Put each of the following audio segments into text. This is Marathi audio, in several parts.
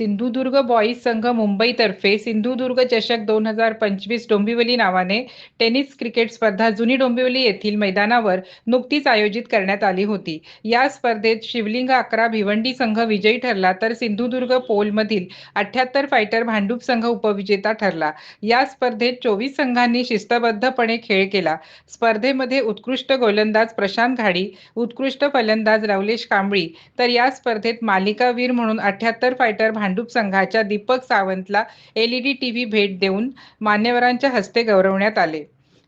सिंधुदुर्ग बॉईज संघ मुंबईतर्फे सिंधुदुर्ग चषक दोन हजार पंचवीस डोंबिवली नावाने टेनिस क्रिकेट स्पर्धा जुनी डोंबिवली येथील मैदानावर नुकतीच आयोजित करण्यात आली होती. या स्पर्धेत शिवलिंग अकरा भिवंडी संघ विजयी ठरला तर सिंधुदुर्ग पोलमधील अठ्याहत्तर फायटर भांडूप संघ उपविजेता ठरला. या स्पर्धेत चोवीस संघांनी शिस्तबद्धपणे खेळ केला. स्पर्धेमध्ये उत्कृष्ट गोलंदाज प्रशांत घाडी उत्कृष्ट फलंदाज लवलेश कांबळी तर या स्पर्धेत मालिकावीर म्हणून अठ्याहत्तर फायटर भांडूप संघाच्या दीपक सावंतला एलईडी टीव्ही भेट देऊन मान्यवरांच्या हस्ते गौरवण्यात आले.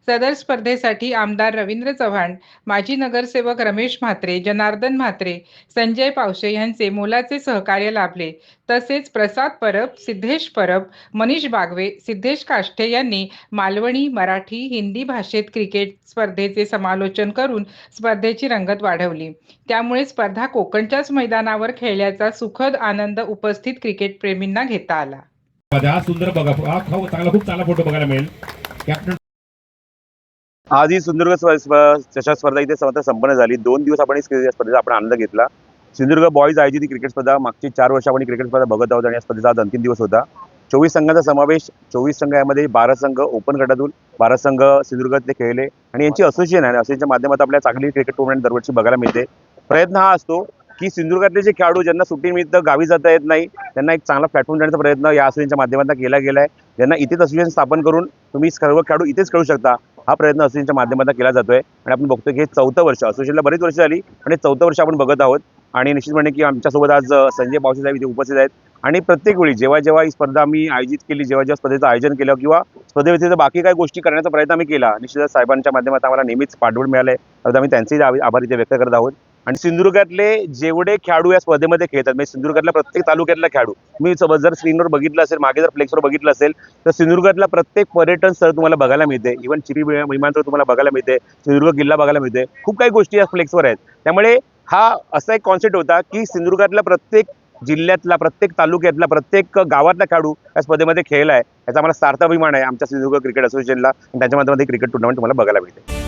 सदर स्पर्धेसाठी आमदार रवींद्र चव्हाण माजी नगरसेवक रमेश म्हात्रे जनार्दन म्हात्रे संजय पावशे यांचे मोलाचे सहकार्य लाभले. तसेच प्रसाद परब सिद्धेश परब मनीष बागवे सिद्धेश काष्टे यांनी मालवणी मराठी हिंदी भाषेत क्रिकेट स्पर्धेचे समालोचन करून स्पर्धेची रंगत वाढवली. त्यामुळे स्पर्धा कोकणच्याच मैदानावर खेळल्याचा सुखद आनंद उपस्थित क्रिकेट प्रेमींना घेता आला. सुंदर बघा. चांगला खूप चांगला फोटो बघायला मिळेल. कॅप्टन आज ही सिंधुदुर्ग चषक स्पर्धा इथे स्वतः संपन्न झाली. दोन दिवस आपण स्पर्धेचा आपण आनंद घेतला. सिंधुदुर्ग बॉईज आयोजित ही क्रिकेट स्पर्धा. मागची चार वर्ष आपण क्रिकेट स्पर्धा बघत आहोत आणि या स्पर्धेचा आज अंतिम दिवस होता. चोवीस संघाचा समावेश चोवीस संघ यामध्ये बारा संघ ओपन गटातून बारा संघ सिंधुदुर्गातले खेळले आणि यांची असोसिएशन आहे. असोसिएशनच्या माध्यमातून आपल्याला चांगली क्रिकेट टुर्नामेंट दरवर्षी बघायला मिळते. प्रयत्न हा असतो की सिंधुदुर्गातले जे खेळाडू ज्यांना सुट्टीनिमित्त गावी जाता येत नाही त्यांना एक चांगला प्लॅटफॉर्म देण्याचा प्रयत्न या असोसिएशनच्या माध्यमातून केला गेला आहे ज्यांना इथेच असोसिएशन स्थापन करून तुम्ही सर्व खेळाडू इथेच खेळू शकता. हा प्रयत्न असोसिएशनच्या माध्यमातून केला जातोय. आणि आपण बघतो की हे चौथं वर्ष असोसिएशनला बरीच वर्ष झाली पण हे चौथं वर्ष आपण बघत आहोत. आणि निश्चितपणे म्हणजे की आमच्यासोबत आज संजय पावसे साहेब इथे उपस्थित आहेत. आणि प्रत्येक वेळी जेव्हा जेव्हा ही स्पर्धा आम्ही आयोजित केली जेव्हा जेव्हा स्पर्धेचं आयोजन केलं किंवा स्पर्धेव्यतिरिक्त बाकी काही गोष्टी करण्याचा प्रयत्न आम्ही केला निश्चितच साहेबांच्या माध्यमात आम्हाला नेहमीच पाठबळ मिळालं आहे आम्ही त्यांचेही आभार इथे व्यक्त करत आहोत. आणि सिंधुदुर्गातले जेवढे खेळाडू या स्पर्धेमध्ये खेळतात म्हणजे सिंधुदुर्गातल्या प्रत्येक तालुक्यातला खेळाडू. मी सोबत जर स्क्रीनवर बघितलं असेल मागे जर फ्लेक्सवर बघितलं असेल तर सिंधुदुर्गातला प्रत्येक पर्यटन स्थळ तुम्हाला बघायला मिळते. इव्हन चिरी विमानतळ तुम्हाला बघायला मिळते सिंधुदुर्ग किल्ला बघायला मिळते. खूप काही गोष्टी या फ्लेक्सवर आहेत. त्यामुळे हा असा एक कॉन्सेप्ट होता की सिंधुदुर्गातला प्रत्येक जिल्ह्यातला प्रत्येक तालुक्यातला प्रत्येक गावातला खेळाडू या स्पर्धेमध्ये खेळला आहे. याचा आम्हाला सार्थ अभिमान आहे आमच्या सिंधुदुर्ग क्रिकेट असोसिएशनला. आणि त्याच्या माध्यमातून क्रिकेट टुर्नामेंट तुम्हाला बघायला मिळते.